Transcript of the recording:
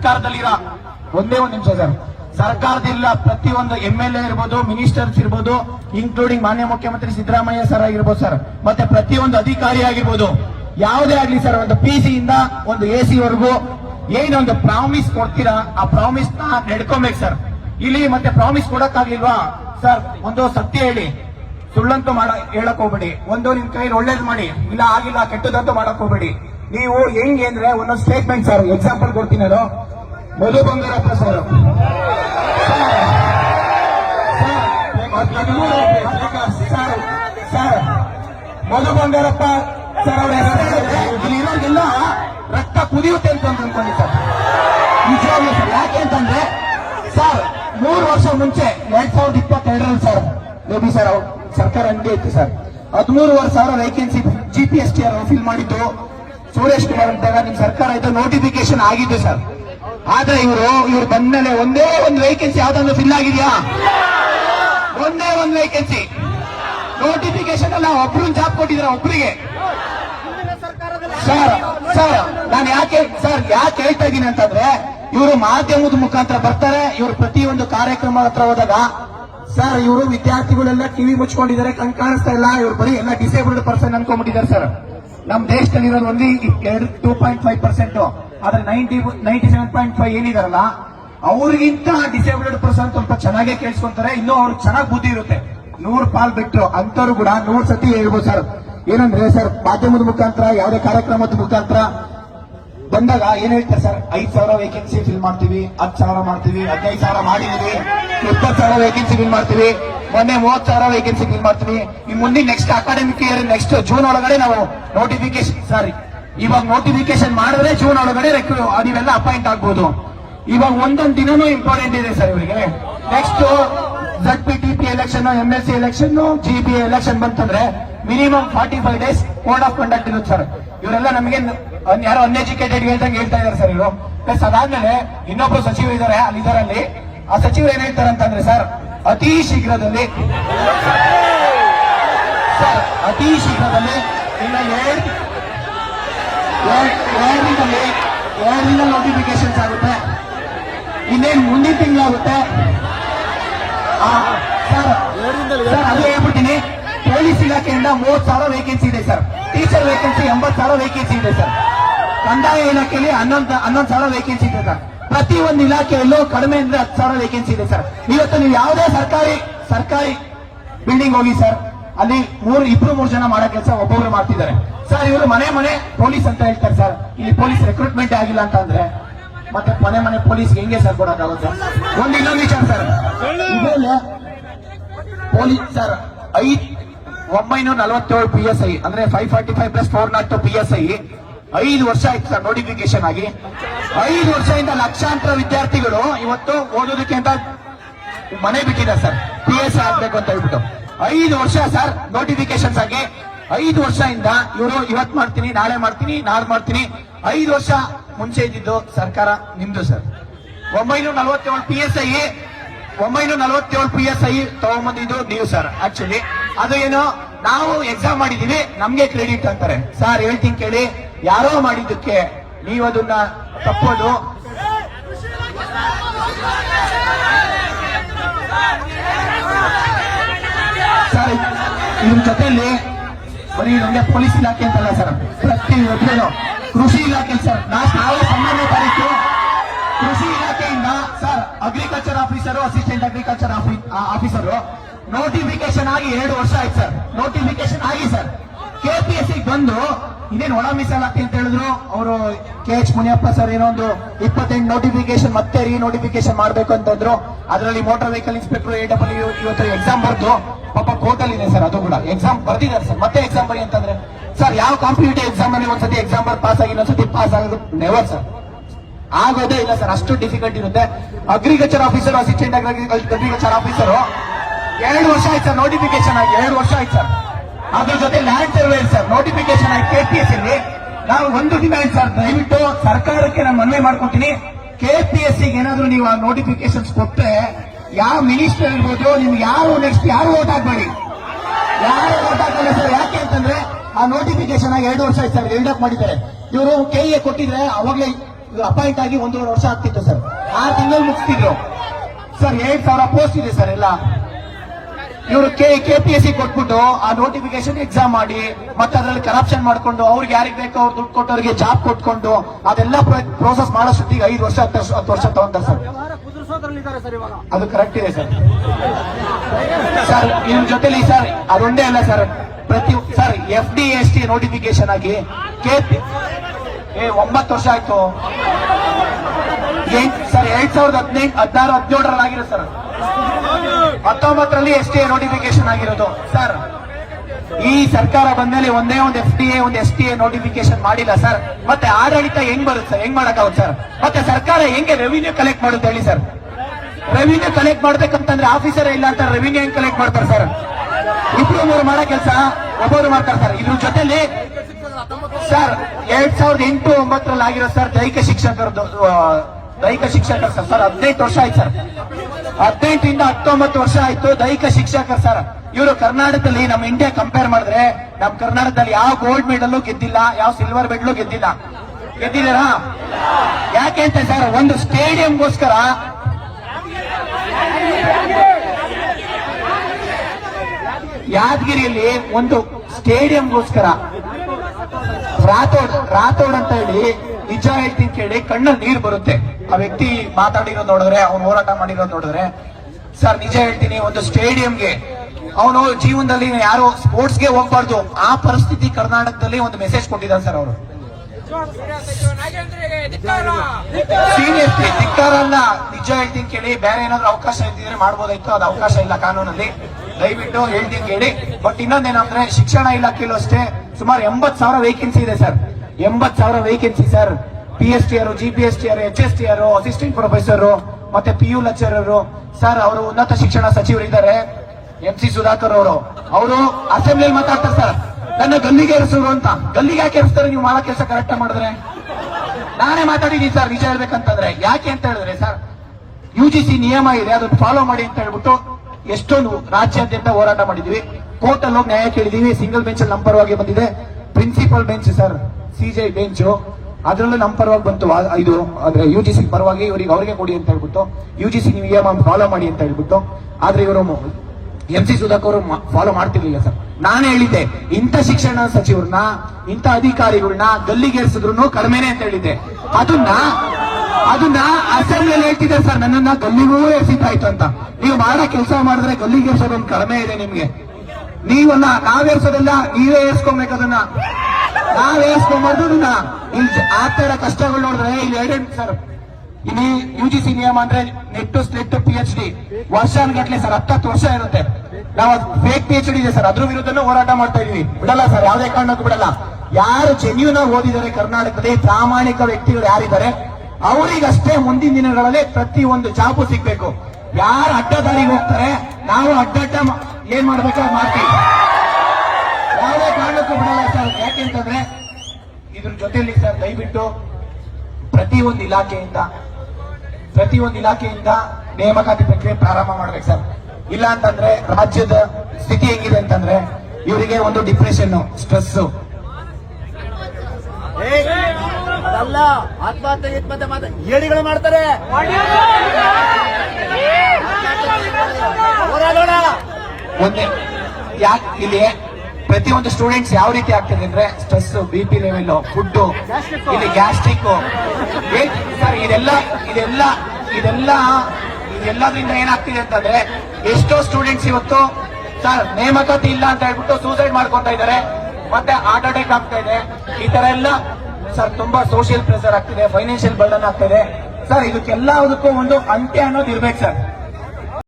ಸರ್ಕಾರದಲ್ಲಿರೋ ಒಂದೇ ಒಂದು ನಿಮಿಷ ಸರ್. ಸರ್ಕಾರದಿಲ್ಲ ಪ್ರತಿಯೊಂದು ಎಂ ಎಲ್ ಎ ಇರ್ಬೋದು ಮಿನಿಸ್ಟರ್ಸ್ ಇರ್ಬೋದು ಇನ್ಕ್ಲೂಡಿಂಗ್ ಮಾನ್ಯ ಮುಖ್ಯಮಂತ್ರಿ ಸಿದ್ದರಾಮಯ್ಯ ಸರ್ ಆಗಿರ್ಬೋದು ಸರ್ ಮತ್ತೆ ಪ್ರತಿಯೊಂದು ಅಧಿಕಾರಿ ಆಗಿರ್ಬೋದು, ಯಾವುದೇ ಆಗ್ಲಿ ಸರ್ ಒಂದು ಪಿ ಸಿ ಇಂದ ಒಂದು ಎ ಸಿ ವರ್ಗೂ ಏನೊಂದು ಪ್ರಾಮಿಸ್ ಕೊಡ್ತೀರಾ, ಆ ಪ್ರಾಮಿಸ್ನ ನಡ್ಕೊಬೇಕು ಸರ್ ಇಲ್ಲಿ ಮತ್ತೆ ಪ್ರಾಮಿಸ್ ಕೊಡಕ್ಕಾಗ್ಲಿಲ್ವಾ? ಸರ್ ಒಂದು ಸತ್ಯ ಹೇಳಿ. ಸುಳ್ಳಂತೂ ಮಾಡ ಹೇಳಕ್ ಹೋಗ್ಬೇಡಿ. ಒಂದು ನಿಮ್ ಕೈಲಿ ಒಳ್ಳೇದು ಮಾಡಿ. ಇಲ್ಲ ಆಗಿಲ್ಲ ಕೆಟ್ಟದಂತೂ ಮಾಡಕ್ ಹೋಗ್ಬೇಡಿ. ನೀವು ಹೆಂಗೆ ಅಂದ್ರೆ ಒಂದೊಂದು ಸ್ಟೇಟ್ಮೆಂಟ್ ಸರ್ ಎಕ್ಸಾಂಪಲ್ ಕೊಡ್ತೀನಿ ನಾನು Madhu Bangarappa sir sir sir Madhu Bangarappa sir ಅವ್ರ ಇಲ್ಲಿ ಇರೋರಿಗೆಲ್ಲ ರಕ್ತ ಕುದಿಯುತ್ತೆ ಅಂತ ಅಂದ್ಕೊಂಡಿ ಸರ್ ನಿಜವಾಗ್ಲೂ ಸರ್ ಯಾಕೆ ಅಂತಂದ್ರೆ ಸರ್ ಮೂರು ವರ್ಷ ಮುಂಚೆ ಎರಡ್ ಸಾವಿರದ ಇಪ್ಪತ್ತೆರಡರಲ್ಲಿ ಸರ್ ಮೋದಿ ಸರ್ ಸರ್ಕಾರ ಹಂಗೆ ಇತ್ತು ಸರ್ ಹದಿಮೂರುವರೆ ಸಾವಿರ vacancy G P S T R fill ಮಾಡಿದ್ದು. ಸುರೇಶ್ ಕುಮಾರ್ ಅಂತಾಗ ನಿಮ್ ಸರ್ಕಾರ ಆಯ್ತು ನೋಟಿಫಿಕೇಶನ್ ಆಗಿದ್ದು ಸರ್ ಆದ್ರೆ ಇವರು, ಇವ್ರು ಬಂದ್ಮೇಲೆ ಒಂದೇ ಒಂದು ವೇಕೆನ್ಸಿ ಯಾವ್ದಾದ್ರು ಫಿಲ್ ಆಗಿದ್ಯಾ? ಒಂದೇ ಒಂದು ವೇಕೆನ್ಸಿ ನೋಟಿಫಿಕೇಶನ್ ಅಲ್ಲ, ಒಬ್ರು ಜಾಬ್ ಕೊಟ್ಟಿದ್ರ ಒಬ್ರಿಗೆ. ಸರ್ ಸರ್ ನಾನು ಯಾಕೆ ಸರ್ ಯಾಕೆ ಹೇಳ್ತಾ ಇದ್ದೀನಿ ಅಂತಂದ್ರೆ, ಇವರು ಮಾಧ್ಯಮದ ಮುಖಾಂತರ ಬರ್ತಾರೆ, ಇವರು ಪ್ರತಿಯೊಂದು ಕಾರ್ಯಕ್ರಮ ಹತ್ರ ಹೋದಾಗ ಸರ್ ಇವರು ವಿದ್ಯಾರ್ಥಿಗಳೆಲ್ಲ ಕಿವಿ ಮುಚ್ಕೊಂಡಿದ್ದಾರೆ, ಕಣ್ ಕಾಣಿಸ್ತಾ ಇಲ್ಲ, ಇವ್ರು ಬರೀ ಎಲ್ಲ ಡಿಸೇಬಲ್ಡ್ ಪರ್ಸನ್ ಅನ್ಕೊಂಡ್ಬಿಟ್ಟಿದ್ದಾರೆ ಸರ್ ನಮ್ ದೇಶದಲ್ಲಿ ಇರೋದು ಒಂದು ಎರಡು ಟೂ ಪಾಯಿಂಟ್ ಫೈವ್ ಪರ್ಸೆಂಟ್ ಆದ್ರೆ ninety ninety seven point five ಏನಿದಾರಲ್ಲ, ಅವ್ರಿಗಿಂತ ಡಿಸೇಬಲ್ಡ್ ಪರ್ಸನ್ ಸ್ವಲ್ಪ ಚೆನ್ನಾಗೇ ಕೇಳಿಸ್ಕೊಂತಾರೆ, ಇನ್ನೂ ಅವ್ರಿಗೆ ಚೆನ್ನಾಗಿ ಬುದ್ಧಿ ಇರುತ್ತೆ. ನೂರ್ ಪಾಲ್ ಬಿಟ್ಟು ಅಂತವ್ರು ಕೂಡ ನೂರ್ ಸತಿ ಹೇಳ್ಬೋದು ಸರ್. ಏನಂದ್ರೆ ಸರ್, ಮಾಧ್ಯಮದ ಮುಖಾಂತರ, ಯಾವುದೇ ಕಾರ್ಯಕ್ರಮದ ಮುಖಾಂತರ ಬಂದಾಗ ಏನ್ ಹೇಳ್ತಾರೆ ಸರ್, ಐದ್ ಸಾವಿರ ವೇಕೆನ್ಸಿ ಫಿಲ್ ಮಾಡ್ತೀವಿ, ಹತ್ತು ಸಾವಿರ ಮಾಡ್ತೀವಿ, ಹದಿನೈದು ಸಾವಿರ ಮಾಡಿದೀವಿ ಇಪ್ಪತ್ತು ಸಾವಿರ ವೇಕೆನ್ಸಿ ಫಿಲ್ ಮಾಡ್ತೀವಿ. ಮೊನ್ನೆ ಮೂವತ್ತು ಸಾವಿರ ವೇಕೆನ್ಸಿ ಫಿಲ್ ಮಾಡ್ತೀವಿ ಈ ಮುಂದಿನ next academic year next June ಒಳಗಡೆ ನಾವು ನೋಟಿಫಿಕೇಶನ್ ಸಾರಿ ಇವಾಗ ನೋಟಿಫಿಕೇಶನ್ ಮಾಡಿದ್ರೆ ಜೂನ್ ಒಳಗಡೆ ನೀವೆಲ್ಲ ಅಪಾಯಿಂಟ್ ಆಗ್ಬೋದು. ಇವಾಗ ಒಂದೊಂದು ದಿನನೂ ಇಂಪಾರ್ಟೆಂಟ್ ಇದೆ ಸರ್ ಇವರಿಗೆ. Next Z P T P election M L C election G B election ಬಂತಂದ್ರೆ minimum forty five days code of conduct ಇರುತ್ತೆ ಸರ್. ಇವರೆಲ್ಲ ನಮಗೆ ಯಾರೋ ಅನ್ಎಜುಕೇಟೆಡ್ ಹೇಳ್ದಂಗೆ ಹೇಳ್ತಾ ಇದಾರೆ ಸರ್ ಇವರು. ಪ್ಲಸ್ ಅದಾದ್ಮೇಲೆ ಇನ್ನೊಬ್ರು ಸಚಿವರು ಇದ್ದಾರೆ ಅಲ್ಲಿ ಇದರಲ್ಲಿ. ಆ ಸಚಿವರು ಏನ್ ಹೇಳ್ತಾರೆ ಅಂತಂದ್ರೆ ಸರ್ ಅತಿ ಶೀಘ್ರದಲ್ಲಿ. ಸರ್ ಅತಿ ಶೀಘ್ರದಲ್ಲಿ ಇನ್ನ ಎರಡು ಎರಡರಿಂದಲೇ ಎರಡರಿಂದ ನೋಟಿಫಿಕೇಶನ್ಸ್ ಆಗುತ್ತೆ. ಇನ್ನೇನು ಮುಂದಿನ ತಿಂಗಳಾಗುತ್ತೆ? ಆ, ಸರ್ ಸರ್ ಅದು ಹೇಳ್ಬಿಡ್ತೀನಿ. ಪೊಲೀಸ್ ಇಲಾಖೆಯಿಂದ ಮೂವತ್ ಸಾವಿರ ವೇಕೆನ್ಸಿ ಇದೆ ಸರ್. ಟೀಚರ್ ವೇಕೆನ್ಸಿ ಎಂಬತ್ ಸಾವಿರ ವೇಕೆನ್ಸಿ ಇದೆ ಸರ್. ಕಂದಾಯ ಇಲಾಖೆಯಲ್ಲಿ ಹನ್ನೊಂದು ಹನ್ನೊಂದು ಸಾವಿರ ವೇಕೆನ್ಸಿ ಇದೆ ಸರ್. ಪ್ರತಿ ಒಂದು ಇಲಾಖೆಯಲ್ಲೂ ಕಡಿಮೆ ಅಂದ್ರೆ ಹತ್ತು ಸಾವಿರ ವೇಕೆನ್ಸಿ ಇದೆ ಸರ್. ಇವತ್ತು ನೀವು ಯಾವುದೇ ಸರ್ಕಾರಿ ಸರ್ಕಾರಿ ಬಿಲ್ಡಿಂಗ್ ಹೋಗಿ ಸರ್, ಅಲ್ಲಿ ಮೂರು, ಇಬ್ರು, ಮೂರು ಜನ ಮಾಡೋ ಕೆಲಸ ಒಬ್ಬೊಬ್ರು ಮಾಡ್ತಿದ್ದಾರೆ. ಸರ್, ಇವರು ಮನೆ ಮನೆ ಪೊಲೀಸ್ ಅಂತ ಹೇಳ್ತಾರೆ ಸರ್. ಇಲ್ಲಿ ಪೊಲೀಸ್ ರೆಕ್ರೂಟ್ಮೆಂಟ್ ಆಗಿಲ್ಲ ಅಂತ ಅಂದ್ರೆ ಮತ್ತೆ ಮನೆ ಮನೆ ಪೊಲೀಸ್ ಹೆಂಗೆ ಸರ್ ಕೊಡೋಕ್ಕಾಗುತ್ತೆ? ಒಂದು ಇನ್ನೊಂದು ವಿಚಾರ ಸರ್. ಪೊಲೀಸ್ ಸರ್, ಐದ್, ಒಂಬೈನೂರ ನಲವತ್ತೇಳು ಪಿ ಎಸ್ ಐ ಅಂದ್ರೆ five forty five plus four not two P S I ಐದು ವರ್ಷ ಆಯ್ತು ಸರ್ ನೋಟಿಫಿಕೇಶನ್ ಆಗಿ. ಐದು ವರ್ಷದಿಂದ ಲಕ್ಷಾಂತರ ವಿದ್ಯಾರ್ಥಿಗಳು ಇವತ್ತು ಓದೋದಕ್ಕೆ ಅಂತ ಮನೆ ಬಿಟ್ಟಿದ್ದಾರೆ ಸರ್. ಪಿ ಎಸ್ ಆಗ್ಬೇಕು ಅಂತ ಹೇಳ್ಬಿಟ್ಟು. ಐದು ವರ್ಷ ಸರ್ ನೋಟಿಫಿಕೇಶನ್ಸ್ ಆಗಿ. ಐದು ವರ್ಷದಿಂದ ಇವರು ಇವತ್ ಮಾಡ್ತೀನಿ, ನಾಳೆ ಮಾಡ್ತೀನಿ ನಾಳೆ ಮಾಡ್ತೀನಿ. ಐದು ವರ್ಷ ಮುಂಚೆ ಇದ್ದಿದ್ದು ಸರ್ಕಾರ ನಿಮ್ದು ಸರ್. ಒಂಬೈನೂರ ನಲವತ್ತೇಳು ಪಿ ಎಸ್ ಐ ಒಂಬೈನೂರ ನಲವತ್ತೇಳು ಪಿ ಎಸ್ ಐ ತಗೊಂಬಂದಿದ್ದು ನೀವು ಸರ್ ಆಕ್ಚುಲಿ ಅದು ಏನು, ನಾವು ಎಕ್ಸಾಮ್ ಮಾಡಿದೀವಿ, ನಮ್ಗೆ ಕ್ರೆಡಿಟ್ ಅಂತಾರೆ. ಸರ್ ಹೇಳ್ತೀನಿ ಕೇಳಿ. ಯಾರೋ ಮಾಡಿದ್ದಕ್ಕೆ ನೀವು ಅದನ್ನ ತಪ್ಪೋದು. ಸರ್, ಇದ್ರ ಜೊತೆಯಲ್ಲಿ ಬರೀ ನಮಗೆ ಪೊಲೀಸ್ ಇಲಾಖೆ ಅಂತಲ್ಲ ಸರ್, ಪ್ರತಿ ಒಬ್ಬರು ಕೃಷಿ ಇಲಾಖೆ ಸರ್. ನಾಳೆ ಹನ್ನೊಂದನೇ ತಾರೀಕು ಕೃಷಿ ಇಲಾಖೆಯಿಂದ sir agriculture officer assistant agriculture officer notification ಆಗಿ ಎರಡು ವರ್ಷ ಆಯ್ತು ಸರ್. ನೋಟಿಫಿಕೇಶನ್ ಆಗಿ ಸರ್. ಕೆಪಿಎಸ್ಸಿ ಬಂದು ಇನ್ನೇನು ಒಳ ಮೀಸಲಾತಿ ಅಂತ ಹೇಳಿದ್ರು? ಅವರು ಕೆ ಎಚ್ ಮುನಿಯಪ್ಪ ಸರ್ ಏನೋ ಒಂದು ಇಪ್ಪತ್ತೆಂಟು ನೋಟಿಫಿಕೇಶನ್ ಮತ್ತೆ ರೀ ನೋಟಿಫಿಕೇಶನ್ ಮಾಡ್ಬೇಕು ಅಂತಂದ್ರು ಅದರಲ್ಲಿ motor vehicle inspector A W ಇವತ್ತು ಎಕ್ಸಾಮ್ ಬರ್ದು, ಪಾಪ ಕೋರ್ಟಲ್ ಇದೆ ಸರ್ ಅದು ಕೂಡ. ಎಕ್ಸಾಮ್ ಬರ್ದಿದ್ದಾರೆ ಸರ್ ಮತ್ತೆ ಎಕ್ಸಾಮ್ ಬರಿ ಅಂತಂದ್ರೆ ಸರ್ ಯಾವ ಕಾಂಪಿಟೇಟಿವ್ ಎಕ್ಸಾಮ್ ಅಲ್ಲಿ ಒಂದ್ಸತಿ ಎಕ್ಸಾಮ್ ಬರ್ ಪಾಸ್ ಆಗಿ, ಇನ್ನೊಂದ್ಸತಿ ಪಾಸ್ ಆಗೋದು ನೆವರ್ ಸರ್ ಆಗೋದೇ ಇಲ್ಲ ಸರ್ ಅಷ್ಟು ಡಿಫಿಕಲ್ಟ್ ಇರುತ್ತೆ. Agriculture officer assistant agriculture officer ಎರಡು ವರ್ಷ ಆಯ್ತು ಸರ್ ನೋಟಿಫಿಕೇಶನ್ ಆಗಿ ಎರಡು ವರ್ಷ ಆಯ್ತು ಸರ್ ಅದ್ರ ಜೊತೆ ಲ್ಯಾಂಡ್ ಸರ್ವೇರ್ ಸರ್ ನೋಟಿಫಿಕೇಶನ್ ಆಗಿ ಕೆಪಿಎಸ್ ಅಲ್ಲಿ ನಾವು ಒಂದು ಆಯ್ತು ಸರ್ ದಯವಿಟ್ಟು ಸರ್ಕಾರಕ್ಕೆ ನಾನು ಮನವಿ ಮಾಡ್ಕೊತೀನಿ. ಕೆಪಿಎಸ್ ಏನಾದ್ರು ನೀವು ಆ ನೋಟಿಫಿಕೇಶನ್ಸ್ ಕೊಟ್ಟರೆ ಯಾವ ಮಿನಿಸ್ಟರ್ ಇರ್ಬೋದು ನಿಮ್ಗೆ ಯಾರು ನೆಕ್ಸ್ಟ್ ಯಾರು ಓಟ್ ಹಾಕ್ಬೇಡಿ ಯಾರು ಓಟ್ ಹಾಕಲ್ಲ ಸರ್ ಯಾಕೆ ಅಂತಂದ್ರೆ ಆ ನೋಟಿಫಿಕೇಶನ್ ಆಗಿ ಎರಡು ವರ್ಷ ಆಯ್ತು ಸರ್ ಎಲ್ಡ್ ಅಪ್ ಮಾಡಿದ್ದಾರೆ. ಇವರು ಕೆ ಎ ಕೊಟ್ಟಿದ್ರೆ ಅವಾಗಲೇ ಅಪಾಯಿಂಟ್ ಆಗಿ ಒಂದೂವರೆ ವರ್ಷ ಆಗ್ತಿತ್ತು ಸರ್ ಆರು ತಿಂಗಳು ಮುಗಿಸ್ತಿದ್ರು. ಸರ್ ಎರಡ್ ಸಾವಿರ ಪೋಸ್ಟ್ ಇದೆ ಸರ್ ಎಲ್ಲ. ಇವರು K K P S C ಕೊಟ್ಬಿಟ್ಟು ಆ ನೋಟಿಫಿಕೇಶನ್ ಎಕ್ಸಾಮ್ ಮಾಡಿ ಮತ್ತೆ ಅದರಲ್ಲಿ ಕರಪ್ಷನ್ ಮಾಡ್ಕೊಂಡು ಅವ್ರಿಗೆ ಯಾರಿಗೆ ಬೇಕೋ ಅವ್ರು ದುಡ್ಡು ಕೊಟ್ಟವ್ರಿಗೆ ಜಾಬ್ ಕೊಟ್ಕೊಂಡು ಅದೆಲ್ಲ ಪ್ರೋಸೆಸ್ ಮಾಡೋಷ್ಟೊತ್ತಿಗೆ ಐದು ವರ್ಷ ಹತ್ತು ವರ್ಷ ಹತ್ತು ವರ್ಷ ತಗೊಂತಾರೆ ಸರ್. ಅದು ಕರೆಕ್ಟ್ ಇದೆ ಸರ್. ಸರ್ ಇವ್ರ ಜೊತೆಲಿ ಸರ್ ಅದೊಂದೇ ಅಲ್ಲ ಸರ್. ಪ್ರತಿ sir F D S T notification ಆಗಿ ಕೆ ಏ ಒಂಬತ್ತು ವರ್ಷ ಆಯ್ತು. ಸರ್ ಎರಡ್ ಸಾವಿರದ ಹದಿನೆಂಟು, ಹದಿನಾರು, ಹದಿನೇಳರಲ್ಲಿ ಸರ್. ಹತ್ತೊಂಬತ್ತರಲ್ಲಿ ಎಸ್ ಟಿ ಎ ನೋಟಿಫಿಕೇಶನ್ ಆಗಿರೋದು. ಸರ್, ಈ ಸರ್ಕಾರ ಬಂದ್ಮೇಲೆ ಒಂದೇ ಒಂದು ಎಫ್ ಡಿ ಎ ಒಂದು ಎಸ್ ಟಿ ಎ ನೋಟಿಫಿಕೇಶನ್ ಮಾಡಿಲ್ಲ ಸರ್. ಮತ್ತೆ ಆಡಳಿತ ಹೆಂಗ್ ಬರುತ್ತೆ ಸರ್? ಹೆಂಗ್ ಮಾಡಕ್ಕಾಗುತ್ತೆ ಸರ್? ಮತ್ತೆ ಸರ್ಕಾರ ಹೆಂಗೆ ರೆವಿನ್ಯೂ ಕಲೆಕ್ಟ್ ಮಾಡುತ್ತೆ ಹೇಳಿ ಸರ್? ರೆವಿನ್ಯೂ ಕಲೆಕ್ಟ್ ಮಾಡ್ಬೇಕಂತಂದ್ರೆ ಆಫೀಸರ್ ಇಲ್ಲ ಅಂತ ರೆವಿನ್ಯೂ ಹೆಂಗ್ ಕಲೆಕ್ಟ್ ಮಾಡ್ತಾರೆ ಸರ್? ಇಬ್ರು ಮೂರು ಮಾಡೋ ಕೆಲಸ, ಒಬ್ಬರು ಮಾಡ್ತಾರೆ ಸರ್. ಇದ್ರ ಜೊತೆಲಿ ಸರ್, ಎರಡ್ ಸಾವಿರದ ಎಂಟು ಒಂಬತ್ತರಲ್ಲಿ ಆಗಿರೋ ಸರ್ ದೈಹಿಕ ಶಿಕ್ಷಕರದ್ದು ದೈಹಿಕ ಶಿಕ್ಷಕ ಸರ್. ಸರ್ ಹದಿನೆಂಟು ವರ್ಷ ಆಯ್ತು ಸರ್. ಹದಿನೆಂಟರಿಂದ ಹತ್ತೊಂಬತ್ತು ವರ್ಷ ಆಯ್ತು ದೈಹಿಕ ಶಿಕ್ಷಕರು ಸರ್. ಇವರು ಕರ್ನಾಟಕದಲ್ಲಿ ನಮ್ಮ ಇಂಡಿಯಾ ಕಂಪೇರ್ ಮಾಡಿದ್ರೆ ನಮ್ಮ ಕರ್ನಾಟಕದಲ್ಲಿ ಯಾವ ಗೋಲ್ಡ್ ಮೆಡಲ್ ಗೆದ್ದಿಲ್ಲ, ಯಾವ ಸಿಲ್ವರ್ ಮೆಡಲ್ ಗೆದ್ದಿಲ್ಲ. ಗೆದ್ದಿದ್ದೀರಾ? ಯಾಕೆ ಅಂತ ಸರ್, ಒಂದು ಸ್ಟೇಡಿಯಂಗೋಸ್ಕರ ಯಾದಗಿರಿಯಲ್ಲಿ ಒಂದು ಸ್ಟೇಡಿಯಂಗೋಸ್ಕರ ರಾಥೋಡ್ ರಾಥೋಡ್ ಅಂತ ಹೇಳಿ ನಿಜ ಹೇಳ್ತೀನಿ ಕೇಳಿ ಕಣ್ಣಲ್ಲಿ ನೀರು ಬರುತ್ತೆ. ಆ ವ್ಯಕ್ತಿ ಮಾತಾಡಿರೋದು ನೋಡಿದ್ರೆ, ಅವ್ನು ಹೋರಾಟ ಮಾಡಿರೋದು ನೋಡಿದ್ರೆ, ಸರ್, ನಿಜ ಹೇಳ್ತೀನಿ, ಒಂದು ಸ್ಟೇಡಿಯಂಗೆ ಅವನು ಜೀವನದಲ್ಲಿ ಯಾರು ಸ್ಪೋರ್ಟ್ಸ್ಗೆ ಹೋಗ್ಬಾರ್ದು. ಆ ಪರಿಸ್ಥಿತಿ ಕರ್ನಾಟಕದಲ್ಲಿ ಒಂದು ಮೆಸೇಜ್ ಕೊಟ್ಟಿದ್ದಾರೆ ಸರ್ ಅವರು. ಸೀರಿಯಸ್ಲಿ ನಿಜ ಹೇಳ್ತೀನಿ ಕೇಳಿ, ಬೇರೆ ಏನಾದ್ರು ಅವಕಾಶ ಇದ್ದಿದ್ರೆ ಮಾಡ್ಬೋದಾಯ್ತು, ಅದು ಅವಕಾಶ ಇಲ್ಲ ಕಾನೂನಲ್ಲಿ. ದಯವಿಟ್ಟು ಹೇಳ್ತೀನಿ ಕೇಳಿ. ಬಟ್ ಇನ್ನೊಂದೇನಂದ್ರೆ, ಶಿಕ್ಷಣ ಇಲಾಖೆಯಲ್ಲೂ ಅಷ್ಟೇ ಸುಮಾರು ಎಂಬತ್ ಸಾವಿರ ವೇಕೆನ್ಸಿ ಇದೆ ಸರ್. ಎಂಬತ್ ಸಾವಿರ vacancy sir. P S T R G P S T R H S T R assistant professor ಮತ್ತೆ ಪಿ ಯು ಲೆಕ್ಚರರ್ ಸರ್ ಅವರು ಉನ್ನತ ಶಿಕ್ಷಣ ಸಚಿವರಿದ್ದಾರೆ ಎಂ ಸಿ ಸುಧಾಕರ್ ಅವರು. ಅವರು ಅಸೆಂಬ್ಲಿಯಲ್ಲಿ ಮಾತಾಡ್ತಾರೆ ಸರ್ ನನ್ನ ಗಲ್ಲಿಗೆ ಏರಿಸೋರು ಅಂತ. ಗಲ್ಲಿಗೆ ಯಾಕೆ ಏರಿಸ್ತಾರೆ? ನೀವು ಮಾಡೋ ಕೆಲಸ ಕರೆಕ್ಟ್ ಮಾಡಿದ್ರೆ. ನಾನೇ ಮಾತಾಡಿದ್ದೀನಿ ಸರ್ ನಿಜ ಹೇಳ್ಬೇಕಂತಂದ್ರೆ. ಯಾಕೆ ಅಂತ ಹೇಳಿದ್ರೆ ಸರ್ ಯು ಜಿ ಸಿ ನಿಯಮ ಇದೆ, ಅದನ್ನು ಫಾಲೋ ಮಾಡಿ ಅಂತ ಹೇಳ್ಬಿಟ್ಟು ಎಷ್ಟೊಂದು ರಾಜ್ಯಾದ್ಯಂತ ಹೋರಾಟ ಮಾಡಿದೀವಿ. ಕೋರ್ಟ್ ಅಲ್ಲಿ ಹೋಗಿ ನ್ಯಾಯ ಕೇಳಿದೀವಿ. ಸಿಂಗಲ್ ಬೆಂಚ್ ಅಲ್ಲಿ ನಂಬರ್ ಆಗಿ ಬಂದಿದೆ. Principal bench sir CJ bench ಅದರಲ್ಲೂ ನಮ್ಮ ಪರವಾಗಿ ಬಂತು ಇದು ಅಂದ್ರೆ ಯು ಜಿ ಸಿ ಪರವಾಗಿ ಇವರಿಗೆ ಅವ್ರಿಗೆ ಕೊಡಿ ಅಂತ ಹೇಳ್ಬಿಟ್ಟು ಯು ಜಿ ಸಿ ನಿಯಮ ಫಾಲೋ ಮಾಡಿ ಅಂತ ಹೇಳ್ಬಿಟ್ಟು, ಆದ್ರೆ ಇವರು ಎಂ ಸಿ ಸುಧಾಕರ್ ಫಾಲೋ ಮಾಡ್ತಿರ್ಲಿಲ್ಲ ಸರ್. ನಾನೇ ಹೇಳಿದ್ದೆ, ಇಂಥ ಶಿಕ್ಷಣ ಸಚಿವರನ್ನ, ಇಂಥ ಅಧಿಕಾರಿಗಳನ್ನ ಗಲ್ಲಿಗೇರಿಸಿದ್ರು ಕಡಿಮೆನೆ ಅಂತ ಹೇಳಿದ್ದೆ. ಅದನ್ನ ಅದನ್ನ ಅಸೆಂಬ್ಲಿಯಲ್ಲಿ ಹೇಳ್ತಿದ್ದೆ ಸರ್, ನನ್ನನ್ನ ಗಲ್ಲಿಗೂ ಎಸಿತಾಯ್ತು ಅಂತ. ನೀವು ಮಾಡೋ ಕೆಲಸ ಮಾಡಿದ್ರೆ ಗಲ್ಲಿಗೇರ್ಸೋದೊಂದು ಕಡಿಮೆ ಇದೆ ನಿಮ್ಗೆ. ನೀವನ್ನ ನಾವೇರ್ಸೋದಲ್ಲ ನೀವೇ ಏರ್ಸ್ಕೊಬೇಕು ಅದನ್ನ. ನಾವ್ ಅದನ್ನ ಇಲ್ಲಿ ಆಗ್ತಾ ಕಷ್ಟಗಳು ನೋಡಿದ್ರೆ ಇಲ್ಲಿ ಎರಡೆಂಟು ಸರ್ ಇಲ್ಲಿ ಯು ಜಿ ಸಿ ನಿಯಮ ಅಂದ್ರೆ NET SLET P H D ವರ್ಷಾನುಗಟ್ಲೆ sir, ಹತ್ತತ್ತು ವರ್ಷ ಇರುತ್ತೆ. ನಾವು ಫೇಕ್ ಪಿ ಎಚ್ ಡಿ ಇದೆ ಸರ್, ಅದ್ರ ವಿರುದ್ಧನೂ ಹೋರಾಟ ಮಾಡ್ತಾ ಇದೀವಿ. ಬಿಡಲ್ಲ ಸರ್, ಯಾವುದೇ ಕಾರಣಕ್ಕೂ ಬಿಡಲ್ಲ. ಯಾರು ಜೆನ್ಯೂನ್ ಆಗಿ ಓದಿದ್ದಾರೆ ಕರ್ನಾಟಕದಲ್ಲಿ, ಪ್ರಾಮಾಣಿಕ ವ್ಯಕ್ತಿಗಳು ಯಾರಿದ್ದಾರೆ, ಅವರಿಗಷ್ಟೇ ಮುಂದಿನ ದಿನಗಳಲ್ಲಿ ಪ್ರತಿ ಒಂದು ಜಾಬು ಸಿಗ್ಬೇಕು. ಯಾರು ಅಡ್ಡದಾರಿಗೆ ಹೋಗ್ತಾರೆ, ನಾವು ಅಡ್ಡಡ್ಡ ಏನ್ ಮಾಡ್ಬೇಕಾದ್ರೆ ಮಾಡ್ತೀವಿ. ಕಾರಣಕ್ಕೂ ಬಿಡಲ್ಲ ಸರ್. ಯಾಕೆಂತಂದ್ರೆ ಇದ್ರ ಜೊತೆಯಲ್ಲಿ ಸರ್ ದಯವಿಟ್ಟು ಪ್ರತಿಯೊಂದು ಇಲಾಖೆಯಿಂದ ಪ್ರತಿಯೊಂದು ಇಲಾಖೆಯಿಂದ ನೇಮಕಾತಿ ಪ್ರಕ್ರಿಯೆ ಪ್ರಾರಂಭ ಮಾಡ್ಬೇಕು ಸರ್. ಇಲ್ಲ ಅಂತಂದ್ರೆ ರಾಜ್ಯದ ಸ್ಥಿತಿ ಹೆಂಗಿದೆ ಅಂತಂದ್ರೆ ಇವರಿಗೆ ಒಂದು ಡಿಪ್ರೆಷನ್ ಸ್ಟ್ರೆಸ್ ಅದಲ್ಲ ಆತ್ಮಹತ್ಯೆ ಹೇಳಿಗಳು ಮಾಡ್ತಾರೆ. ಒಂದೇ ಯಾಕೆ ಇಲ್ಲಿ ಪ್ರತಿಯೊಂದು ಸ್ಟೂಡೆಂಟ್ಸ್ ಯಾವ ರೀತಿ ಆಗ್ತದೆ ಅಂದ್ರೆ stress B P level food ಇಲ್ಲಿ ಗ್ಯಾಸ್ಟ್ರಿಕ್ ಸರ್ ಇದೆಲ್ಲ ಇದೆಲ್ಲ ಇದೆಲ್ಲ ಇದೆಲ್ಲದ್ರಿಂದ ಏನಾಗ್ತಿದೆ ಅಂತಂದ್ರೆ ಎಷ್ಟೋ ಸ್ಟೂಡೆಂಟ್ಸ್ ಇವತ್ತು ಸರ್ ನೇಮಕಾತಿ ಇಲ್ಲ ಅಂತ ಹೇಳ್ಬಿಟ್ಟು ಸೂಸೈಡ್ ಮಾಡ್ಕೊತಾ ಇದ್ದಾರೆ. ಮತ್ತೆ ಹಾರ್ಟ್ ಅಟ್ಯಾಕ್ ಆಗ್ತಾ ಇದೆ. ಈ ತರ ಎಲ್ಲ ಸರ್ ತುಂಬಾ ಸೋಷಿಯಲ್ ಪ್ರೆಷರ್ ಆಗ್ತಿದೆ ಫೈನಾನ್ಷಿಯಲ್ ಬರ್ಡನ್ ಆಗ್ತಿದೆ ಸರ್ ಇದಕ್ಕೆಲ್ಲದಕ್ಕೂ ಒಂದು ಅಂತ್ಯ ಅನ್ನೋದು ಇರ್ಬೇಕು ಸರ್